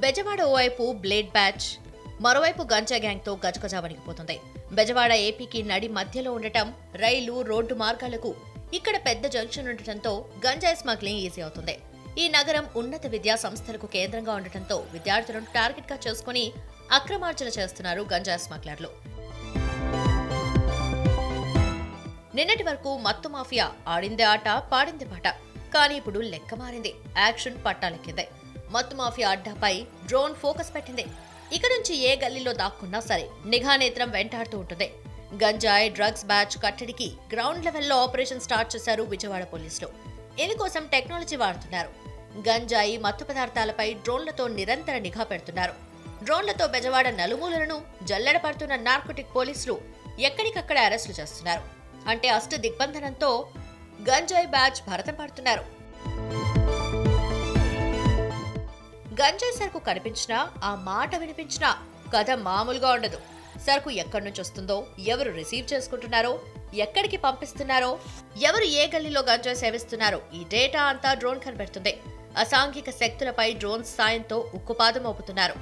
బెజవాడ ఓవైపు blade batch మరోవైపు గంజా గ్యాంగ్తో గజగజా వణికిపోతుంది బెజవాడ ఏపీకి నడి మధ్యలో ఉండటం రైలు రోడ్డు మార్గాలకు ఇక్కడ పెద్ద జంక్షన్ ఉండటంతో గంజాయి స్మగ్లింగ్ ఈజీ అవుతుంది. ఈ నగరం ఉన్నత విద్యా సంస్థలకు కేంద్రంగా ఉండటంతో విద్యార్థులను టార్గెట్గా చేసుకుని అక్రమార్జన చేస్తున్నారు గంజాయి స్మగ్లర్లు. నిన్నటి వరకు మత్తు మాఫియా ఆడిందే ఆట పాడిందే పాట. కానీ ఇప్పుడు లెక్క మారింది. యాక్షన్ పట్టాలెక్కింది. మత్తు మాఫియా అడ్డాపై డ్రోన్ ఫోకస్ పెట్టింది. ఇక నుంచి ఏ గల్లీలో దాక్కున్నా సరే నిఘా నేత్రం వెంటాడుతూ ఉంటుంది. గంజాయి డ్రగ్స్ బ్యాచ్ కట్టడికి గ్రౌండ్ లెవెల్లో ఆపరేషన్ స్టార్ట్ చేశారు విజయవాడ పోలీసులు. ఇందుకోసం టెక్నాలజీ వాడుతున్నారు. గంజాయి మత్తు పదార్థాలపై డ్రోన్లతో నిరంతర నిఘా పెడుతున్నారు. డ్రోన్లతో బెజవాడ నలుమూలలను జల్లెడ పడుతున్న నార్కోటిక్ పోలీసులు ఎక్కడికక్కడ అరెస్టులు చేస్తున్నారు. అంటే అష్ట దిగ్బంధనంతో గంజాయి బ్యాచ్ భరతం పడుతున్నారు. గంజాయి సరుకు కనిపించినా ఆ మాట వినిపించినా కథ మామూలుగా ఉండదు. సరుకు ఎక్కడి నుంచి వస్తుందో ఎవరు రిసీవ్ చేసుకుంటున్నారో ఎక్కడికి పంపిస్తున్నారో ఎవరు ఏ గల్లీలో గంజాయి సేవిస్తున్నారో ఈ డేటా అంతా డ్రోన్ కనిపెడుతుంది. అసాంఘిక శక్తులపై డ్రోన్ సాయంతో ఉక్కుపాదం మోపుతున్నారు